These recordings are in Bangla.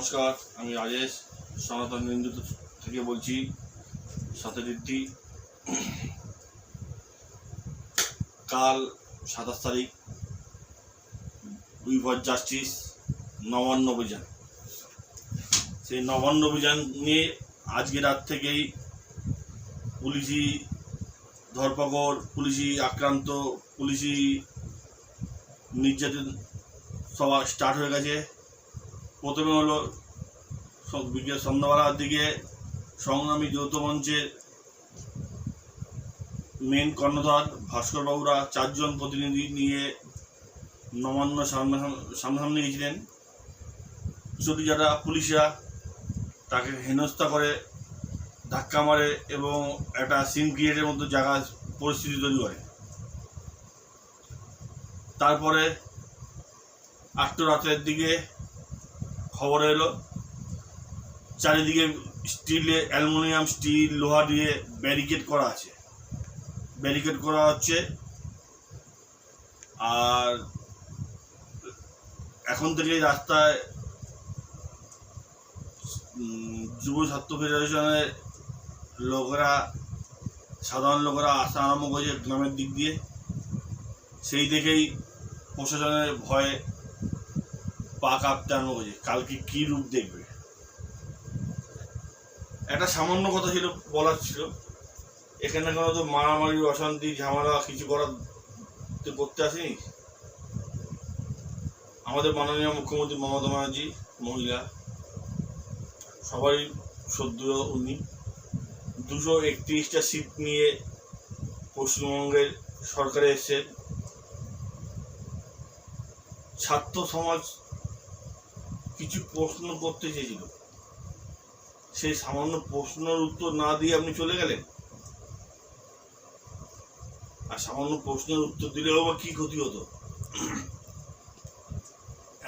নমস্কার, আমি রাজেশ, সনাতন হিন্দু থেকে বলছি সত্যজিৎটি কাল সাতাশ তারিখ ফর জাস্টিস, নবান্ন অভিযান। সেই নবান্ন অভিযান নিয়ে আজকে রাত থেকেই পুলিশি ধরপাকড়, পুলিশি আক্রান্ত, পুলিশি নির্যাতন সভা স্টার্ট হয়ে গেছে। প্রথমে হলো বিকেল সন্ধ্যাবেলার দিকে সংগ্রামী যৌথ মঞ্চের মেন কর্ণধার ভাস্কর বাবুরা চারজন প্রতিনিধি নিয়ে নবান্ন সামনে সামনাসামনি গেছিলেন। যদি যারা পুলিশরা তাকে হেনস্থা করে, ধাক্কা মারে এবং একটা সিন ক্রিয়েটের মতো জায়গা, পরিস্থিতি তৈরি করে। তারপরে আটটা রাতের দিকে খবর এলো। চারিদিকে স্টিলে অ্যালুমিনিয়াম, স্টিল, লোহা দিয়ে ব্যারিকেড করা আছে। ব্যারিকেড করা হচ্ছে। আর এখন থেকে রাস্তায় যুব ছাত্র ফেডারেশনের লোকরা, সাধারণ লোকেরা আসা আরম্ভ করেছে গ্রামের দিক দিয়ে। সেই দেখেই প্রশাসনের ভয়ে পা কাঁপতে আরম্ভ করেছে কালকে কী রূপ দেখবে? একটা সামান্য কথা ছিল, বলার ছিল। এখানে কোনো তো মারামারি, অশান্তি, ঝামেলা কিছু করার করতে আসেনি? আমাদের মাননীয় মুখ্যমন্ত্রী মমতা ব্যানার্জি, মহিলা, সবারই সদ্য উনি। দুশো একত্রিশটা সিট নিয়ে পশ্চিমবঙ্গের সরকারে এসছে ছাত্র সমাজ কিছু প্রশ্ন করতে চেয়েছিল। সেই সামান্য প্রশ্নের উত্তর না দিয়ে আপনি চলে গেলেন? আর সামান্য প্রশ্নের উত্তর দিলেও বা কি ক্ষতি হতো?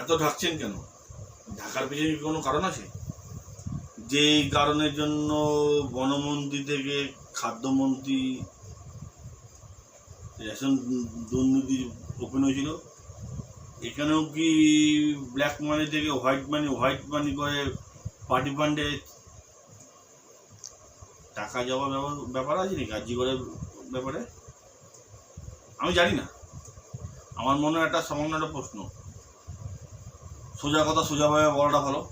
এত ঢাকছেন কেন? ঢাকার পিছনে কোনো কারণ আছে? যেই কারণের জন্য বনমন্ত্রী থেকে খাদ্যমন্ত্রী রেশন দুর্নীতি ওপেন হয়েছিল এখানেও কি ব্ল্যাক মানি থেকে হোয়াইট মানি হোয়াইট মানি করে পার্টি ফান্ডে টাকা যাওয়ার ব্যাপার- আছে নাকি? কার্যকরের ব্যাপারে? আমি জানি না। আমার মনে হয় একটা সামান্য একটা প্রশ্ন। সোজা কথা সোজাভাবে বলাটা ভালো।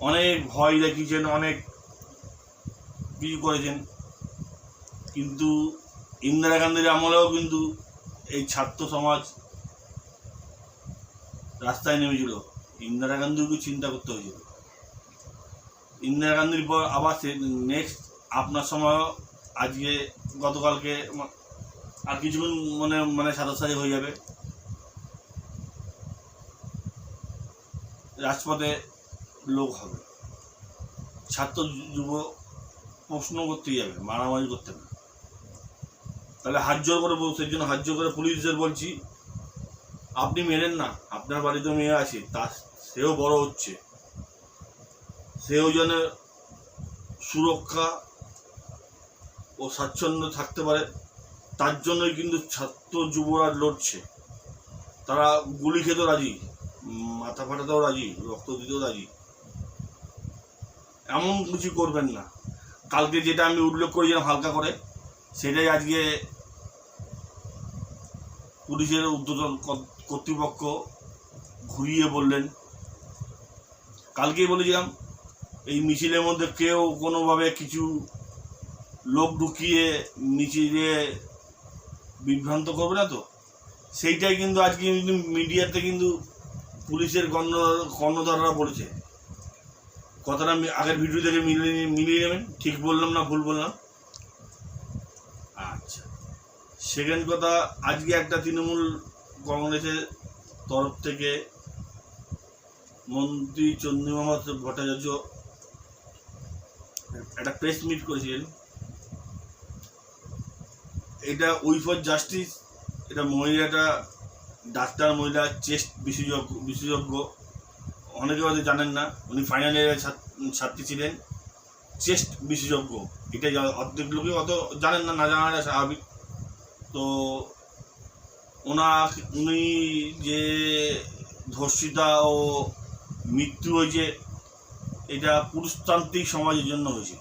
অনেক ভয় দেখিয়েছেন, অনেক কিছু করেছেন। কিন্তু ইন্দিরা গান্ধীর আমলেও কিন্তু এই ছাত্র সমাজ রাস্তায় নেমেছিল। ইন্দিরা গান্ধীকে চিন্তা করতে হয়েছিল। ইন্দিরা গান্ধীর পর আবার সে নেক্সট আপনার সময় আজকে গতকালকে আর কিছুক্ষণ মানে মানে তারিখ হয়ে যাবে। রাজপথে লোক হবে। ছাত্র যুব প্রশ্ন করতে যাবে, মারামারি করতে হবে। তাহলে হাত জোর করে সেই জন্য হাত জোর করে পুলিশদের বলছি। আপনি মেরেন না, আপনার বাড়িতে মেয়ে আছে, তা সেও বড় হচ্ছে। সেও যেন সুরক্ষা ও স্বাচ্ছন্দ্য থাকতে পারে, তার জন্যই কিন্তু ছাত্র যুবরা লড়ছে। তারা গুলি খেতেও রাজি, মাথা ফাটাতেও রাজি, রক্ত দিতেও রাজি। এমন কিছু করবেন না। কালকে যেটা আমি উল্লেখ করেছিলাম হালকা করে, সেটাই আজকে পুলিশের উদ্বোধন কর্তৃপক্ষ ঘুরিয়ে বললেন, কালকেই বলেছিলাম, এই মিছিলের মধ্যে কেউ কোনোভাবে কিছু লোক ঢুকিয়ে মিছিলে বিভ্রান্ত করবে না তো? সেইটাই কিন্তু আজকে কিন্তু মিডিয়াতে কিন্তু পুলিশের গণ্য, কর্ণধাররা বলেছে। কথাটা আগের ভিডিও থেকে মিলিয়ে মিলিয়ে নেবেন। ঠিক বললাম না ভুল বললাম আচ্ছা সেকেন্ড কথা, আজকে একটা তৃণমূল কংগ্রেসের তরফ থেকে মন্ত্রী চন্দ্রিমা ভট্টাচার্য একটা প্রেস মিট করেছিলেন। এটা উই ফর জাস্টিস এটা মহিলাটা, ডাক্তার মহিলা, চেস্ট বিশেষজ্ঞ বিশেষজ্ঞ, অনেকে হয়তো জানেন না, উনি ফাইনাল ইয়ারের ছাত্রী ছিলেন। চেস্ট বিশেষজ্ঞ এটা অর্ধেক লোকে অত জানেন না না জানাটা স্বাভাবিক। তো ওনা উনি যে ধর্ষিতা ও মৃত্যু হয়েছে, এটা পুরুষতান্ত্রিক সমাজের জন্য হয়েছে।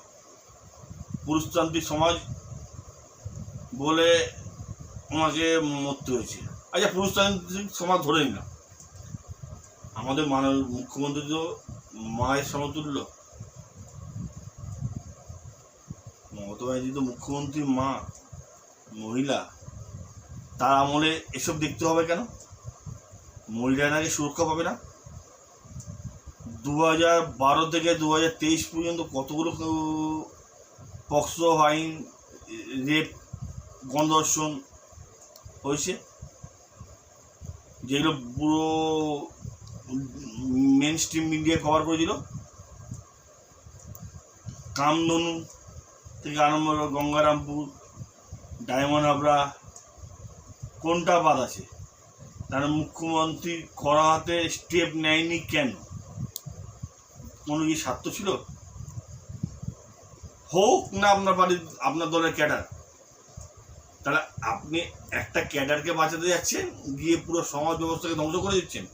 পুরুষতান্ত্রিক সমাজ বলে ওনাকে মরতে হয়েছে। আচ্ছা পুরুষতান্ত্রিক সমাজ ধরে না আমাদের মানব মুখ্যমন্ত্রী তো মায়ের সমতুল্য। মমতা ব্যানার্জি তো মুখ্যমন্ত্রী মা, মহিলা। তার আমলে এসব দেখতে হবে কেন? মহিলারা নাকি সুরক্ষা পাবে না? দু হাজার বারো থেকে দু হাজার তেইশ পর্যন্ত কতগুলো ক- পক্সো আইন, রেপ, গণধর্ষণ হয়েছে? যেগুলো পুরো মেন স্ট্রিম মিডিয়া কভার করেছিল। কামধনু থেকে আরম্ভ গঙ্গারামপুর, ডায়মন্ড হাবড়া কোনটা বাদ আছে? তারা মুখ্যমন্ত্রী করা হাতে স্টেপ নেয়নি কেন? কোনো কি স্বার্থ ছিল? হোক না আপনার বাড়ির, আপনার দলের ক্যাডার। তাহলে আপনি একটা ক্যাডারকে বাঁচাতে যাচ্ছেন, গিয়ে পুরো সমাজ ব্যবস্থাকে ধ্বংস করে দিচ্ছেন।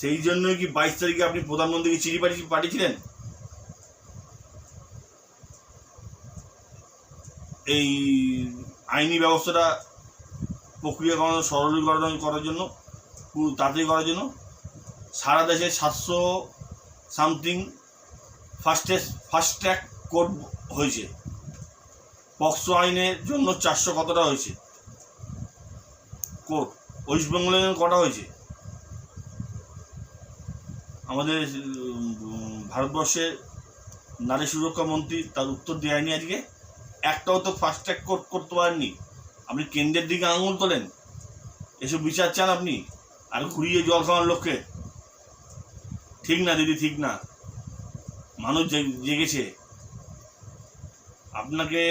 সেই জন্যই কি বাইশ তারিখে আপনি প্রধানমন্ত্রীকে চিঠি পাঠিয়ে, পাঠিয়েছিলেন? এই আইনি ব্যবস্থাটা প্রক্রিয়াকরণ, সরলীকরণ করার জন্য তাড়াতাড়ি করার জন্য, সারা দেশে সাতশো সামথিং ফাস্ট ট্র্যাক কোর্ট হয়েছে। পক্সো আইনের জন্য চারশো কতটা হয়েছে? কোর্ট ওয়েস্ট বেঙ্গলের জন্য কটা হয়েছে? আমাদের ভারতবর্ষের নারী সুরক্ষা মন্ত্রী তার উত্তর দেয়নি আজকে। একটাও তো ফাস্ট ট্র্যাক কোর্ট করতে পারেননি। আপনি কেন্দ্রের দিকে আঙুল তোলেন, এসব বিচার চান আপনি? আর ঘুরিয়ে জল খাওয়ার লক্ষ্যে ঠিক না দিদি, ঠিক না। মানুষ জেগেছে। আপনাকে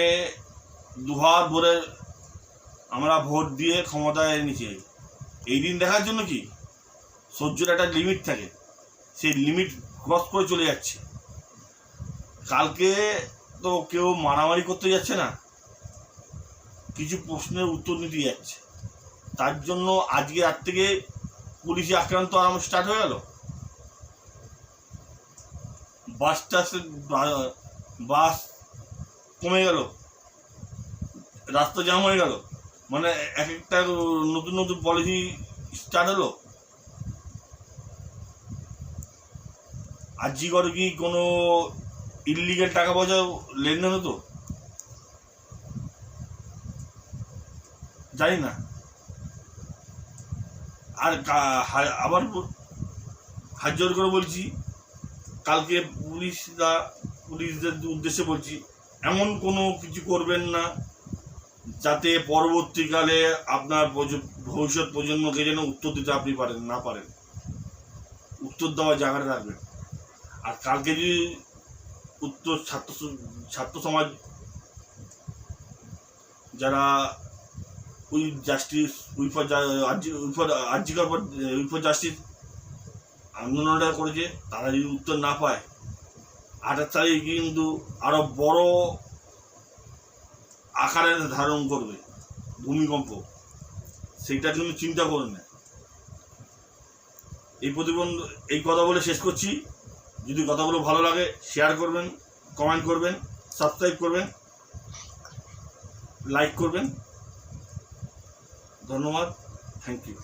দুহাত ভরে আমরা ভোট দিয়ে ক্ষমতায় এনেছি এই দিন দেখার জন্য কি? সহ্যের একটা লিমিট থাকে। সেই লিমিট ক্রস করে চলে যাচ্ছে। কালকে তো কেউ মারামারি করতে যাচ্ছে না। কিছু প্রশ্নের উত্তর নিতে যাচ্ছে। তার জন্য আজকে রাত থেকে পুলিশে আক্রান্ত আরম্ভ স্টার্ট হয়ে গেল। বাসটা সে- বা- বাস কমে গেল। রাস্তা জাম হয়ে গেল। মানে এক একটা নতুন নতুন পলিসি স্টার্ট হলো। আজই করে কি কোনো ইলিগেল টাকা পয়সা লেনদেন হতো? জানি না আর আবার ব- হাত জোর করে বলছি, কালকে পুলিশরা পুলিশদের উদ্দেশ্যে বলছি, এমন কোনো কিছু করবেন না, যাতে পরবর্তীকালে আপনার ভবিষ্যৎ প্রজন্মকে যেন উত্তর দিতে আপনি পারেন, না পারেন। উত্তর দেওয়ার জায়গাটা রাখবেন। আর কালকে যদি উত্তর ছাত্র ছাত্র সমাজ যারা উই জাস্টিস আন্দোলনটা করেছে, তারা যদি উত্তর না পায়, আঠাশ তারিখ কিন্তু আরও বড় আকারে ধারণ করবে ভূমিকম্প। সেইটার জন্য চিন্তা করুন না। এই প্রতিবন্ধ, এই কথা বলে শেষ করছি। যদি কথাগুলো ভালো লাগে শেয়ার করবেন কমেন্ট করবেন সাবস্ক্রাইব করবেন লাইক করবেন। ধন্যবাদ থ্যাংক ইউ